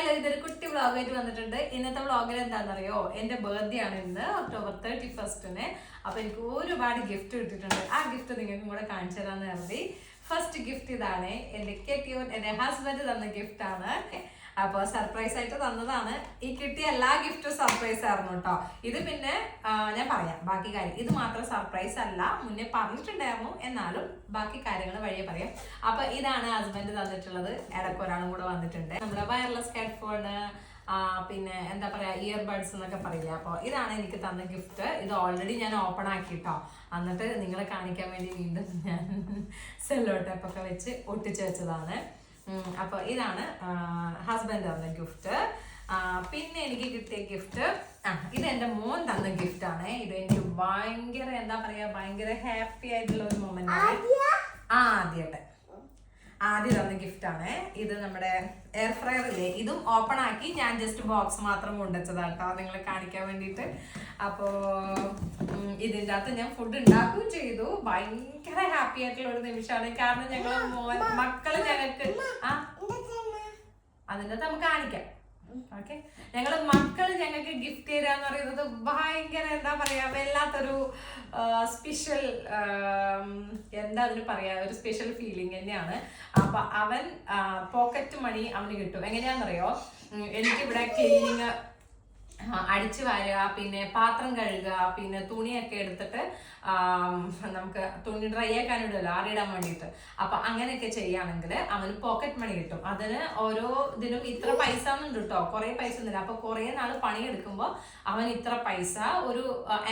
Hello ഇതൊരു കുട്ടി വ്ളോഗായിട്ട് വന്നിട്ടുണ്ട്. ഇന്നത്തെ വ്ളോഗിൽ എന്താണെന്നറിയോ? എന്റെ ബർത്ത്ഡേ ആണ് ഇന്ന് ഒക്ടോബർ തേർട്ടി ഫസ്റ്റിന് അപ്പൊ എനിക്ക് ഒരുപാട് ഗിഫ്റ്റ് കിട്ടിയിട്ടുണ്ട്. ആ ഗിഫ്റ്റ് നിങ്ങൾക്കും കൂടെ കാണിച്ചു തരാമെന്ന് കരുതി. ഫസ്റ്റ് ഗിഫ്റ്റ് ഇതാണ്. എന്റെ കെട്ടിയോൻ എന്റെ ഹസ്ബൻഡ് തന്ന ഗിഫ്റ്റ് ആണ് അപ്പൊ സർപ്രൈസ് ആയിട്ട് തന്നതാണ്. ഈ കിട്ടിയ എല്ലാ ഗിഫ്റ്റും സർപ്രൈസ് ആയിരുന്നു കേട്ടോ ഇത് പിന്നെ ഞാൻ പറയാം. ബാക്കി കാര്യം ഇത് മാത്രം സർപ്രൈസ് അല്ല. മുന്നേ പറഞ്ഞിട്ടുണ്ടായിരുന്നു. എന്നാലും ബാക്കി കാര്യങ്ങൾ വഴിയെ പറയാം. അപ്പൊ ഇതാണ് ഹസ്ബൻഡ് തന്നിട്ടുള്ളത്. ഇടയ്ക്ക് ഒരാളും കൂടെ വന്നിട്ടുണ്ട്. നമ്മുടെ വയർലെസ് ഹെഡ്ഫോണ് പിന്നെ എന്താ പറയാ ഇയർബഡ്സ് എന്നൊക്കെ പറയില്ല? അപ്പോൾ ഇതാണ് എനിക്ക് തന്ന ഗിഫ്റ്റ് ഇത് ഓൾറെഡി ഞാൻ ഓപ്പൺ ആക്കിട്ടോ എന്നിട്ട് നിങ്ങളെ കാണിക്കാൻ വേണ്ടി വീണ്ടും ഞാൻ സെല്ലോ ടേപ്പൊക്കെ വെച്ച് ഒട്ടിച്ചു വെച്ചതാണ്. അപ്പൊ ഇതാണ് ഹസ്ബൻഡ് തന്ന ഗിഫ്റ്റ് പിന്നെ എനിക്ക് കിട്ടിയ ഗിഫ്റ്റ് ആ ഇത് എന്റെ മോൻ തന്ന ഗിഫ്റ്റ് ആണ്. ഇത് എനിക്ക് ഭയങ്കര എന്താ പറയാ ഭയങ്കര ഹാപ്പി ആയിട്ടുള്ള ഒരു മൊമെന്റ് ആണ്. ആ ആദ്യത്തെ. ആദ്യം തന്ന ഗിഫ്റ്റ് ആണ്. ഇത് നമ്മുടെ എയർ ഫ്രയർ ഇല്ലേ? ഇതും ഓപ്പൺ ആക്കി ഞാൻ ജസ്റ്റ് ബോക്സ് മാത്രം കൊണ്ടുവച്ചതാണ് കേട്ടോ. നിങ്ങളെ കാണിക്കാൻ വേണ്ടിയിട്ട്. അപ്പോ ഇതിന്റെ അകത്ത് ഞാൻ ഫുഡ് ഉണ്ടാക്കുകയും ചെയ്തു. ഭയങ്കര ഹാപ്പി ആയിട്ടുള്ള ഒരു നിമിഷമാണ്. കാരണം ഞങ്ങൾ മക്കൾ ഞങ്ങൾക്ക് ആ? അകത്ത് നമുക്ക് കാണിക്കാം. ഓക്കെ ഞങ്ങൾ മക്കൾ ഞങ്ങൾക്ക് ഗിഫ്റ്റ് തരാന്ന് പറയുന്നത് ഭയങ്കര എന്താ പറയാ വല്ലാത്തൊരു സ്പെഷ്യൽ എന്താ അതിന് പറയാ ഒരു സ്പെഷ്യൽ ഫീലിംഗ് തന്നെയാണ്. അപ്പൊ അവൻ പോക്കറ്റ് മണി അവന് കിട്ടും. എങ്ങനെയാണെന്നറിയോ? എനിക്ക് എനിക്കിവിടെ ക്ലീനിങ് അടിച്ചു വാരുക പിന്നെ പാത്രം കഴുകുക പിന്നെ തുണിയൊക്കെ എടുത്തിട്ട് നമുക്ക് തുണി ഡ്രൈ ആക്കാൻ ഇടുമല്ലോ ആറിയിടാൻ വേണ്ടിയിട്ട്. അപ്പൊ അങ്ങനെയൊക്കെ ചെയ്യുകയാണെങ്കിൽ അവന് പോക്കറ്റ് മണി കിട്ടും. അതിന് ഓരോ ഇതിനും ഇത്ര പൈസ എന്നുണ്ട് കേട്ടോ കുറെ പൈസ ഒന്നുമില്ല. അപ്പൊ കുറെ നാൾ പണിയെടുക്കുമ്പോൾ അവൻ ഇത്ര പൈസ ഒരു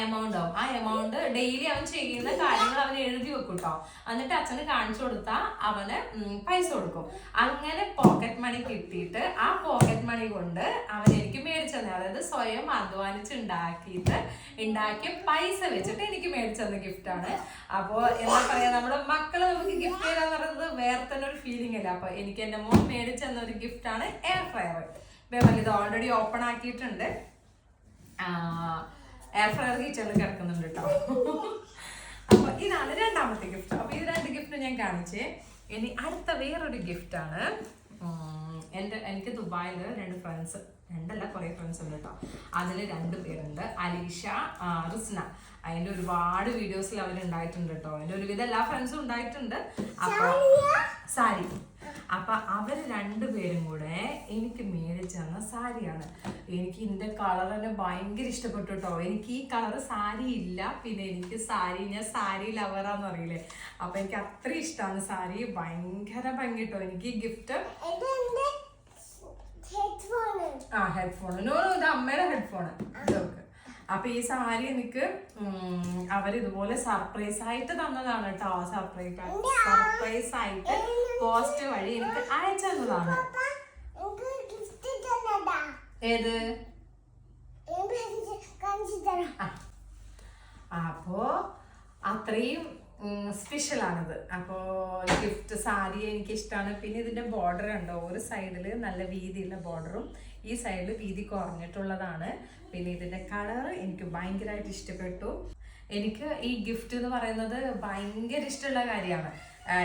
എമൗണ്ട് ആവും. ആ എമൗണ്ട് ഡെയിലി അവൻ ചെയ്യുന്ന കാര്യങ്ങൾ അവൻ എഴുതി വെക്കും കേട്ടോ എന്നിട്ട് അച്ഛന് കാണിച്ചു കൊടുത്താൽ അവന് പൈസ കൊടുക്കും. അങ്ങനെ പോക്കറ്റ് മണി കിട്ടിയിട്ട് ആ പോക്കറ്റ് മണി കൊണ്ട് അവൻ എനിക്ക് മേടിച്ചു സ്വയം അധ്വാനിച്ച് ഉണ്ടാക്കിയിട്ട് ഉണ്ടാക്കിയ പൈസ വെച്ചിട്ട് എനിക്ക് മേടിച്ചു തന്ന ഗിഫ്റ്റ് ആണ്. അപ്പോ എന്താ പറയാ നമ്മുടെ മക്കൾ നമുക്ക് ഗിഫ്റ്റ് ചെയ്യാന്ന് പറയുന്നത് വേറെ തന്നെ ഒരു ഫീലിംഗ് അല്ല? അപ്പൊ എനിക്ക് എന്റെ മോൻ മേടിച്ചു തന്ന ഒരു ഗിഫ്റ്റ് ആണ് എയർ ഫ്രയർ ഇതേപോലെ ഇത് ഓൾറെഡി ഓപ്പൺ ആക്കിയിട്ടുണ്ട്. എയർ ഫ്രയർ കിച്ചണിൽ കിടക്കുന്നുണ്ട് കേട്ടോ അപ്പൊ ഇതാണ് രണ്ടാമത്തെ ഗിഫ്റ്റ് അപ്പൊ ഈ രണ്ട് ഗിഫ്റ്റ് ഞാൻ കാണിച്ചേ. ഇനി അടുത്ത വേറൊരു ഗിഫ്റ്റ് ആണ്. ഉം, എന്റെ എനിക്ക് ദുബായിൽ രണ്ട് ഫ്രണ്ട്സ് രണ്ടല്ല കുറേ ഫ്രണ്ട്സ് ഉണ്ട് കേട്ടോ അതിൽ രണ്ട് പേരുണ്ട്. അലീഷ റിസ്ന. അതിന്റെ ഒരുപാട് വീഡിയോസിൽ അവരുണ്ടായിട്ടുണ്ട് കേട്ടോ അതിന്റെ ഒരുവിധം എല്ലാ ഫ്രണ്ട്സും ഉണ്ടായിട്ടുണ്ട് അപ്പോൾ സാരി. അപ്പൊ അവർ രണ്ടുപേരും കൂടെ എനിക്ക് മേടിച്ചു തന്ന സാരിയാണ്. എനിക്ക് ഇതിന്റെ കളർ തന്നെ ഭയങ്കര ഇഷ്ടപ്പെട്ടു കേട്ടോ എനിക്ക് ഈ കളർ സാരി ഇല്ല. പിന്നെ എനിക്ക് സാരി ഞാൻ സാരി ലവറാന്ന് അറിയില്ലേ അപ്പൊ എനിക്ക് അത്ര ഇഷ്ടമാണ് സാരി. ഭയങ്കര ഭംഗി കേട്ടോ എനിക്ക് ഗിഫ്റ്റ് ആ ഹെഡ്ഫോൺ ഇത് അമ്മയുടെ ഹെഡ്ഫോൺ ഇതൊക്കെ. അപ്പൊ ഈ സാരി എനിക്ക് അവർ ഇതുപോലെ സർപ്രൈസ് ആയിട്ട് തന്നതാണ് കേട്ടോ സർപ്രൈസ് സർപ്രൈസ് ആയിട്ട്. പോസ്റ്റ് വഴി എനിക്ക് അയച്ചു തന്നതാണ്. ഏത്. അപ്പോ അത്രയും സ്പെഷ്യൽ അപ്പോൾ അപ്പോ ഗിഫ്റ്റ് സാരി എനിക്ക് ഇഷ്ടമാണ് പിന്നെ ഇതിന്റെ ബോർഡർ ഉണ്ടോ ഒരു സൈഡിൽ നല്ല വീതിയുള്ള ബോർഡറും ഈ സൈഡിൽ വീതി കുറഞ്ഞിട്ടുള്ളതാണ്. പിന്നെ ഇതിന്റെ കളർ എനിക്ക് ഭയങ്കരമായിട്ട് ഇഷ്ടപ്പെട്ടു. എനിക്ക് ഈ ഗിഫ്റ്റ് എന്ന് പറയുന്നത് ഭയങ്കര ഇഷ്ടമുള്ള കാര്യമാണ്.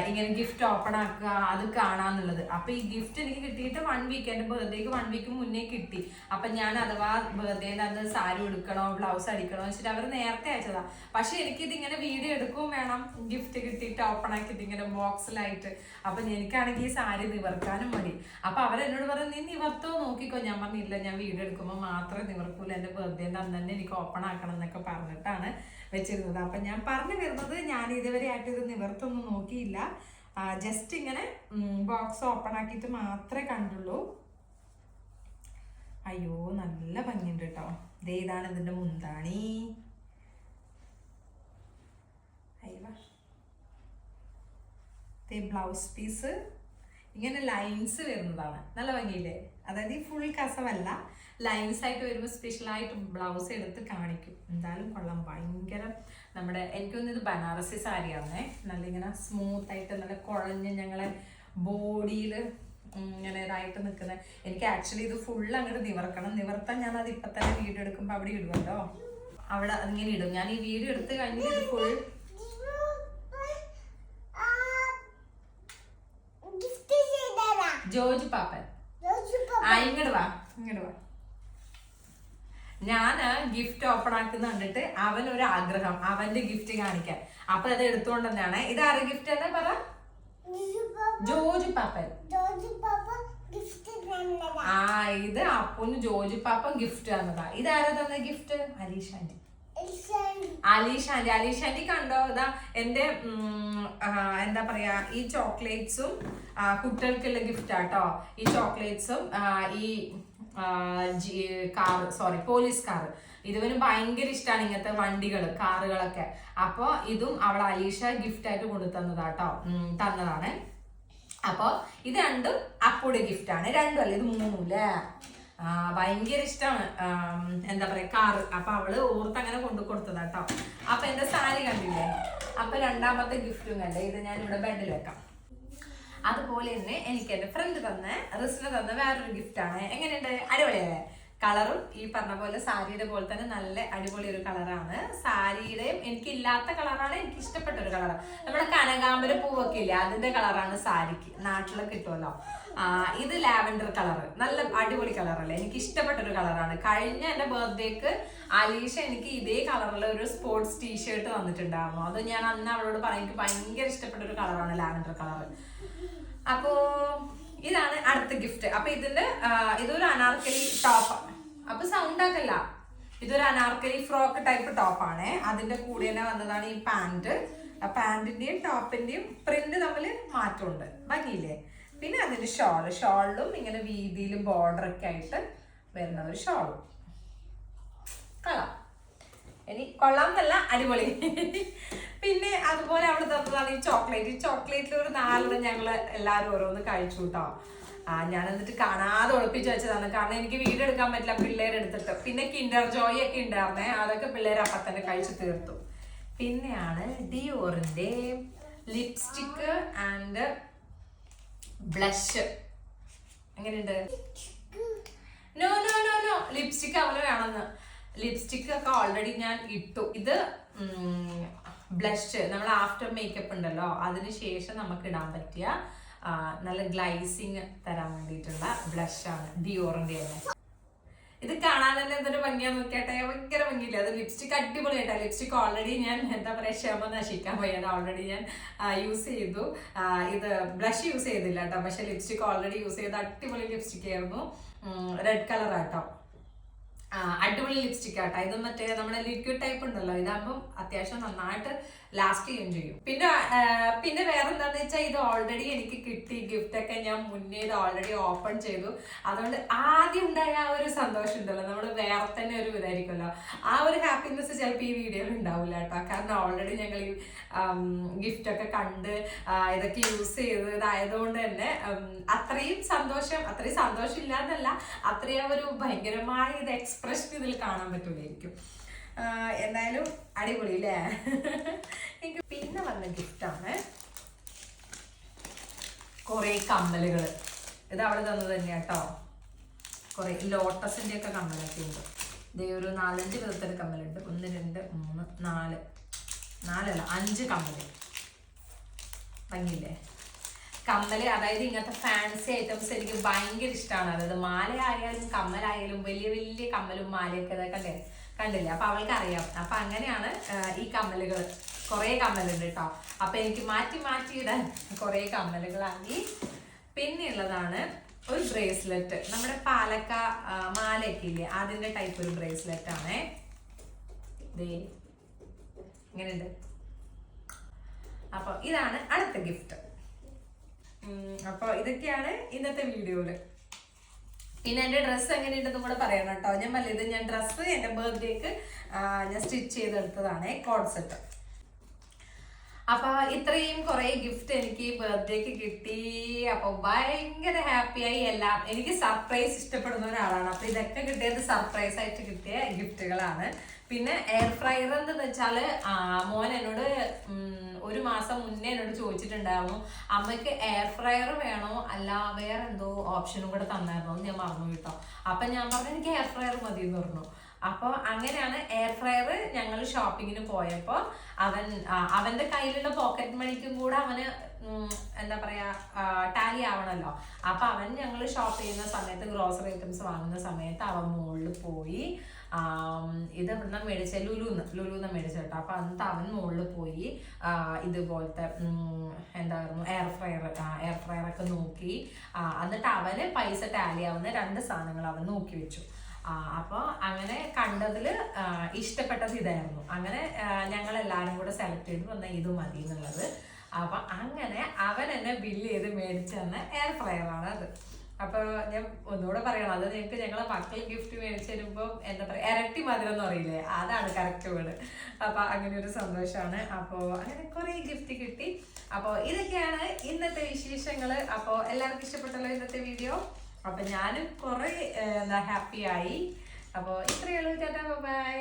ഇങ്ങനെ ഗിഫ്റ്റ് ഓപ്പൺ ആക്കുക അത് കാണാന്നുള്ളത്. അപ്പൊ ഈ ഗിഫ്റ്റ് എനിക്ക് കിട്ടിയിട്ട് വൺ വീക്ക് എന്റെ ബർത്ത്ഡേക്ക് വൺ വീക്ക് മുന്നേ കിട്ടി. അപ്പൊ ഞാൻ അഥവാ ബർത്ത്ഡേ അന്ന് സാരി എടുക്കണോ ബ്ലൗസ് അടിക്കണോ വെച്ചിട്ട് അവർ നേരത്തെ അയച്ചതാ. പക്ഷെ എനിക്കിത് ഇങ്ങനെ വീഡിയോ എടുക്കുകയും വേണം. ഗിഫ്റ്റ് കിട്ടിയിട്ട് ഓപ്പൺ ആക്കിയിട്ട് ഇങ്ങനെ ബോക്സിലായിട്ട് അപ്പൊ എനിക്കാണെങ്കിൽ ഈ സാരി നിവർക്കാനും മതി അപ്പൊ അവരെന്നോട് പറഞ്ഞു നീ നിവർത്തോ? നോക്കിക്കോ. ഞാൻ പറഞ്ഞില്ല ഞാൻ വീഡിയോ എടുക്കുമ്പോൾ മാത്രമേ നിവർക്കൂല എന്റെ ബർത്ത്ഡേ അന്ന് തന്നെ എനിക്ക് ഓപ്പൺ ആക്കണം എന്നൊക്കെ പറഞ്ഞിട്ടാണ് വെച്ചിരുന്നത്. അപ്പൊ ഞാൻ പറഞ്ഞു വരുന്നത് ഞാൻ ഇതുവരെ ആയിട്ട് ഇത് നിവർത്തൊന്നും നോക്കിയില്ല. ജസ്റ്റ് ഇങ്ങനെ ബോക്സ് ഓപ്പൺ ആക്കിയിട്ട് മാത്രമേ കണ്ടുള്ളൂ. അയ്യോ നല്ല ഭംഗിയുണ്ട് കേട്ടോ ദേ ഇതാണ് ഇതിന്റെ മുന്താണി. ബ്ലൗസ് പീസ് ഇങ്ങനെ ലൈൻസ് വരുന്നതാണ്. നല്ല ഭംഗിയില്ലേ? അതായത് ഈ ഫുൾ കസവല്ല ലൈൻസ് ആയിട്ട് വരുമ്പോൾ സ്പെഷ്യലായിട്ട് ബ്ലൗസ് എടുത്ത് കാണിക്കും. എന്തായാലും കൊള്ളാം. ഭയങ്കര നമ്മുടെ എനിക്കൊന്നും ഇത് ബനാറസി സാരിയാണേ നല്ല ഇങ്ങനെ സ്മൂത്ത് ആയിട്ട് നല്ല കുഴഞ്ഞ് ഞങ്ങളെ ബോഡിയിൽ ഇങ്ങനെ ഇതായിട്ട് നിൽക്കുന്നത് എനിക്ക് ആക്ച്വലി ഇത് ഫുൾ അങ്ങോട്ട് നിവർക്കണം. നിവർത്താൻ ഞാൻ അത് ഇപ്പം തന്നെ വീഡിയോ എടുക്കുമ്പോൾ അവിടെ ഇടുമല്ലോ അവിടെ അതിങ്ങനെ ഇടും. ഞാൻ ഈ വീഡിയോ എടുത്ത് കഴിഞ്ഞ് ഇത് ഫുൾ ജോജ് പാപ്പൻ. ആ ഇങ്ങോട്ട് വാ ഇങ്ങോട്ട് വാ. ഞാൻ ഗിഫ്റ്റ് ഓപ്പൺ ആക്കുന്ന കണ്ടിട്ട് അവൻ ഒരു ആഗ്രഹം അവന്റെ ഗിഫ്റ്റ് കാണിക്കാൻ. അപ്പൊ അത് എടുത്തുകൊണ്ട് തന്നെയാണ് ഇത് ആറ് ഗിഫ്റ്റ് എന്നാ പറ? ജോജു പാപ്പൻ. ആ ഇത് അപ്പുന് ജോജു പാപ്പൻ ഗിഫ്റ്റ് തന്നതാ. ഇതാരാ തന്ന ഗിഫ്റ്റ് അലീഷാന്റി. അലീഷാന്റി അലീഷാന്റി കണ്ടോ? ഇതാ എന്റെ എന്താ പറയാ ഈ ചോക്ലേറ്റ്സും കുട്ടികൾക്കുള്ള ഗിഫ്റ്റ് ആട്ടോ ഈ ചോക്ലേറ്റ്സും ഈ കാർ സോറി പോലീസ് കാർ ഇതുവന് ഭയങ്കര ഇഷ്ടമാണ് ഇങ്ങനത്തെ വണ്ടികൾ കാറുകളൊക്കെ. അപ്പോൾ ഇതും അവൾ അലീഷ ഗിഫ്റ്റ് ആയിട്ട് കൊണ്ടു തന്നതാട്ടോ തന്നതാണ്. അപ്പോൾ ഇത് രണ്ടും അപ്പുടെ ഗിഫ്റ്റാണ്. രണ്ടും അല്ല? ഇത് മൂന്നും അല്ലേ? ഭയങ്കര ഇഷ്ടമാണ് എന്താ പറയാ കാറ്. അപ്പൊ അവൾ ഓർത്ത് അങ്ങനെ കൊണ്ടു കൊടുത്തതാ കേട്ടോ അപ്പൊ എന്റെ സാരി കണ്ടില്ലേ? അപ്പൊ രണ്ടാമത്തെ ഗിഫ്റ്റും കണ്ടേ. ഇത് ഞാൻ ഇവിടെ ബെഡിൽ വെക്കാം. അതുപോലെ തന്നെ എനിക്ക് എന്റെ ഫ്രണ്ട് തന്ന റിസിന് തന്ന വേറൊരു ഗിഫ്റ്റ് ആണ്. എങ്ങനെയുണ്ട്? അടിപൊളിയല്ലേ? കളറും ഈ പറഞ്ഞ പോലെ സാരിയുടെ പോലെ തന്നെ നല്ല അടിപൊളി ഒരു കളറാണ് സാരിയുടെയും എനിക്കില്ലാത്ത കളറാണ് എനിക്ക് ഇഷ്ടപ്പെട്ട ഒരു കളർ നമ്മുടെ കനകാമ്പര പൂവൊക്കെ ഇല്ലേ അതിന്റെ കളറാണ് സാരിക്ക് നാട്ടിലൊക്കെ കിട്ടുമല്ലോ. ഇത് ലാവൻഡർ കളർ നല്ല അടിപൊളി കളറല്ലേ? എനിക്ക് ഇഷ്ടപ്പെട്ട ഒരു കളറാണ്. കഴിഞ്ഞ എന്റെ ബർത്ത്ഡേക്ക് അലീഷ എനിക്ക് ഇതേ കളറിലെ ഒരു സ്പോർട്സ് ടീഷർട്ട് തന്നിട്ടുണ്ടായിരുന്നു. അത് ഞാൻ അന്ന് അവളോട് പറയാൻ എനിക്ക് ഭയങ്കര ഇഷ്ടപ്പെട്ട ഒരു കളറാണ് ലാവൻഡർ കളർ അപ്പോ ഇതാണ് അടുത്ത ഗിഫ്റ്റ്. അപ്പൊ ഇതിന്റെ ഇതൊരു അനാർക്കലി ടോപ്പ് അപ്പൊ സൗണ്ട് ആക്കല്ല. ഇതൊരു അനാർക്കലി ഫ്രോക്ക് ടൈപ്പ് ടോപ്പാണ് അതിന്റെ കൂടെ തന്നെ വന്നതാണ് ഈ പാന്റ്. ആ പാന്റിന്റെയും ടോപ്പിന്റെയും പ്രിന്റ് തമ്മിൽ മാറ്റമുണ്ട്. ഭംഗിയില്ലേ? പിന്നെ അതിന്റെ ഷോൾ ഷോളിലും ഇങ്ങനെ വീതിയിലും ബോർഡർ ഒക്കെ ആയിട്ട് വരുന്ന ഒരു ഷോളും. കൊള്ളാം. ഇനി കൊള്ളാം എന്നല്ല അടിപൊളി. പിന്നെ അതുപോലെ അവിടെ തന്നതാണ് ഈ ചോക്ലേറ്റ്. ഈ ചോക്ലേറ്റിൽ ഒരു നാലെണ്ണം ഞങ്ങൾ എല്ലാവരും ഓരോന്ന് കഴിച്ചു കേട്ടോ. ആ ഞാൻ എന്നിട്ട് കാണാതെ ഒളിപ്പിച്ച് വെച്ചതാണ്. കാരണം എനിക്ക് വീഡിയോ എടുക്കാൻ പറ്റില്ല പിള്ളേരെടുത്തിട്ട് പിന്നെ കിൻഡർ ജോയ് ഒക്കെ ഉണ്ടായിരുന്നേ. അതൊക്കെ പിള്ളേർ അപ്പം തന്നെ കഴിച്ചു തീർത്തു. പിന്നെയാണ് ഡിയോറിന്റെ ലിപ്സ്റ്റിക്ക് ആൻഡ് ബ്ലഷ് എങ്ങനെയുണ്ട്? No no no no lipstick അവന് വേണമെന്ന്. ലിപ്സ്റ്റിക് ഒക്കെ ഓൾറെഡി ഞാൻ ഇട്ടു. ഇത് ബ്ലഷ് നമ്മൾ ആഫ്റ്റർ മേക്കപ്പ് ഉണ്ടല്ലോ. അതിന് ശേഷം നമുക്ക് ഇടാൻ പറ്റിയ നല്ല ഗ്ലൈസിങ് തരാൻ വേണ്ടിയിട്ടുള്ള ബ്ലഷ് ആണ് ഡിയോറിന്റെ തന്നെ. ഇത് കാണാൻ തന്നെ എന്തൊരു ഭംഗിയാന്ന് നോക്കിയാട്ടെ. ഭയങ്കര ഭംഗിയില്ല? അത് ലിപ്സ്റ്റിക് അടിപൊളിയായിട്ടാ. ലിപ്സ്റ്റിക് ഓൾറെഡി ഞാൻ എന്താ പറയാ ക്ഷമ നശിക്കാൻ വയ്യാതെ ഓൾറെഡി ഞാൻ യൂസ് ചെയ്തു. ഇത് ബ്ലഷ് യൂസ് ചെയ്തില്ല കേട്ടോ. പക്ഷെ ലിപ്സ്റ്റിക് ഓൾറെഡി യൂസ് ചെയ്ത അടിപൊളി ലിപ്സ്റ്റിക് ആയിരുന്നു. റെഡ് കളർ ആട്ടോ. അടിപൊളി ലിപ്സ്റ്റിക് ആട്ടോ. ഇത് മറ്റേ നമ്മുടെ ലിക്വിഡ് ടൈപ്പ് ഉണ്ടല്ലോ. ഇതാകുമ്പോൾ അത്യാവശ്യം നന്നായിട്ട് ലാസ്റ്റ് ചെയ്യുകയും ചെയ്യും. പിന്നെ പിന്നെ വേറെ എന്താണെന്ന് വെച്ചാൽ ഇത് ഓൾറെഡി എനിക്ക് കിട്ടി. ഗിഫ്റ്റ് ഒക്കെ ഞാൻ മുന്നേ ഇത് ഓൾറെഡി ഓപ്പൺ ചെയ്തു. അതുകൊണ്ട് ആദ്യം ഉണ്ടായ ആ ഒരു സന്തോഷം ഉണ്ടല്ലോ. നമ്മൾ വേറെ തന്നെ ഒരു ഇതായിരിക്കുമല്ലോ. ആ ഒരു ഹാപ്പിനെസ് ചിലപ്പോൾ ഈ വീഡിയോയിൽ ഉണ്ടാവില്ല കേട്ടോ. കാരണം ഓൾറെഡി ഞങ്ങൾ ഈ ഗിഫ്റ്റ് ഒക്കെ കണ്ട് ഇതൊക്കെ യൂസ് ചെയ്ത് ഇതായതുകൊണ്ട് തന്നെ അത്രയും സന്തോഷം അത്രയും സന്തോഷം ഇല്ലാന്നല്ല അത്രയും ഒരു ഭയങ്കരമായ ഇത് എക്സ്പ്രഷൻ ഇതിൽ കാണാൻ പറ്റൂലായിരിക്കും. എന്തായാലും അടിപൊളി അല്ലേ എനിക്ക് പിന്നെ വന്ന ഗിഫ്റ്റാണ് കുറേ കമ്മലുകൾ ഇത് അവൾ തന്നത് തന്നെ കേട്ടോ കുറേ ലോട്ടസിന്റെ ഒക്കെ കമ്മലൊക്കെ ഉണ്ട്. ഇതേ ഒരു നാലഞ്ച് വിധത്തിന്റെ കമ്മലുണ്ട്. ഒന്ന് രണ്ട് മൂന്ന് നാല്. നാലല്ല അഞ്ച് കമ്മൽ. ഭംഗിയില്ലേ? കമ്മൽ അതായത് ഇങ്ങനത്തെ ഫാൻസി ഐറ്റംസ് എനിക്ക് ഭയങ്കര ഇഷ്ടമാണ് അതായത് മാലയായാലും കമ്മലായാലും വലിയ വലിയ കമ്മലും മാലയൊക്കെ കണ്ടേ കണ്ടില്ലേ? അപ്പൊ അവൾക്ക് അറിയാം അപ്പൊ അങ്ങനെയാണ് ഈ കമ്മലുകൾ. കുറേ കമ്മലുണ്ട് കേട്ടോ അപ്പൊ എനിക്ക് മാറ്റി മാറ്റി ഇടാൻ കുറേ കമ്മലുകളാക്കി. പിന്നെ ഉള്ളതാണ് ഒരു ബ്രേസ്ലെറ്റ് നമ്മുടെ പാലക്ക മാലയൊക്കെ ഇല്ലേ? അതിന്റെ ടൈപ്പ് ഒരു ബ്രേസ്ലെറ്റ് ആണേ. ഇങ്ങനെയുണ്ട്. അപ്പൊ ഇതാണ് അടുത്ത ഗിഫ്റ്റ് അപ്പൊ ഇതൊക്കെയാണ് ഇന്നത്തെ വീഡിയോയിൽ. പിന്നെ എന്റെ ഡ്രസ്സ് എങ്ങനെയുണ്ടെന്നും കൂടെ പറയണം കേട്ടോ. ഞാൻ ഇത് ഞാൻ ഡ്രസ്സ് എന്റെ ബർത്ത്ഡേക്ക് ഞാൻ സ്റ്റിച്ച് ചെയ്തെടുത്തതാണ് കോൺസെപ്റ്റ് അപ്പൊ ഇത്രയും കുറെ ഗിഫ്റ്റ് എനിക്ക് ബർത്ത്ഡേക്ക് കിട്ടി. അപ്പൊ ഭയങ്കര ഹാപ്പിയായി എല്ലാം. എനിക്ക് സർപ്രൈസ് ഇഷ്ടപ്പെടുന്ന ഒരാളാണ്. അപ്പൊ ഇതൊക്കെ കിട്ടിയത് സർപ്രൈസ് ആയിട്ട് കിട്ടിയ ഗിഫ്റ്റുകളാണ് പിന്നെ എയർ ഫ്രയർ എന്ന് വെച്ചാൽ മോൻ എന്നോട് ഒരു മാസം മുന്നേ എന്നോട് ചോദിച്ചിട്ടുണ്ടായിരുന്നു അമ്മയ്ക്ക് എയർ ഫ്രയർ വേണോ? അല്ല വേറെ എന്തോ ഓപ്ഷനും കൂടെ തന്നായിരുന്നു. ഞാൻ മറന്നു കേട്ടോ. അപ്പൊ ഞാൻ പറഞ്ഞു എനിക്ക് എയർ ഫ്രയർ മതി എന്ന് പറഞ്ഞു. അപ്പോൾ അങ്ങനെയാണ് എയർ ഫ്രയർ ഞങ്ങൾ ഷോപ്പിങ്ങിന് പോയപ്പോൾ അവൻ അവന്റെ കയ്യിലുള്ള പോക്കറ്റ് മണിക്കും കൂടെ അവന് എന്താ പറയാ ടാലി ആവണല്ലോ. അപ്പൊ അവൻ ഞങ്ങൾ ഷോപ്പ് ചെയ്യുന്ന സമയത്ത് ഗ്രോസറി ഐറ്റംസ് വാങ്ങുന്ന സമയത്ത് അവൻ മുകളിൽ പോയി ഇത് ഇവിടുന്ന് മേടിച്ച? ലുലുന്ന്. ലുലുന്ന് മേടിച്ച കേട്ടോ. അപ്പൊ അന്നത്തെ അവൻ മുകളിൽ പോയി ഇതുപോലത്തെ എന്താ എന്തായിരുന്നു എയർ ഫ്രയർ എയർ ഫ്രയർ ഒക്കെ നോക്കി എന്നിട്ട് അവന് പൈസ ടാലി ആവുന്ന രണ്ട് സാധനങ്ങൾ അവൻ നോക്കി വെച്ചു. ആ, അപ്പൊ അങ്ങനെ കണ്ടതിൽ ഇഷ്ടപ്പെട്ടത് ഇതായിരുന്നു. അങ്ങനെ ഞങ്ങൾ എല്ലാവരും കൂടെ സെലക്ട് ചെയ്ത് വന്ന ഇത് മതി എന്നുള്ളത്. അപ്പൊ അങ്ങനെ അവൻ എന്നെ ബില്ല് ചെയ്ത് മേടിച്ചു തന്ന എയർ ഫ്രയറാണ് അത്. അപ്പോൾ ഞാൻ ഒന്നുകൂടെ പറയണം അത് നിങ്ങൾക്ക് ഞങ്ങളെ മക്കൾ ഗിഫ്റ്റ് മേടിച്ചു തരുമ്പോൾ എന്താ പറയാ ഇരട്ടി മധുരം എന്ന് പറയില്ലേ? അതാണ് കറക്റ്റ് വേർഡ് അപ്പോൾ അങ്ങനെ ഒരു സന്തോഷമാണ് അപ്പോൾ അങ്ങനെ കുറേ ഗിഫ്റ്റ് കിട്ടി. അപ്പോൾ ഇതൊക്കെയാണ് ഇന്നത്തെ വിശേഷങ്ങൾ അപ്പോൾ എല്ലാവർക്കും ഇഷ്ടപ്പെട്ടല്ലോ ഇന്നത്തെ വീഡിയോ അപ്പൊ ഞാനും കുറെ എന്താ ഹാപ്പിയായി അപ്പോൾ ഇത്രയേ ഉള്ളൂ ചേട്ടാ ബൈ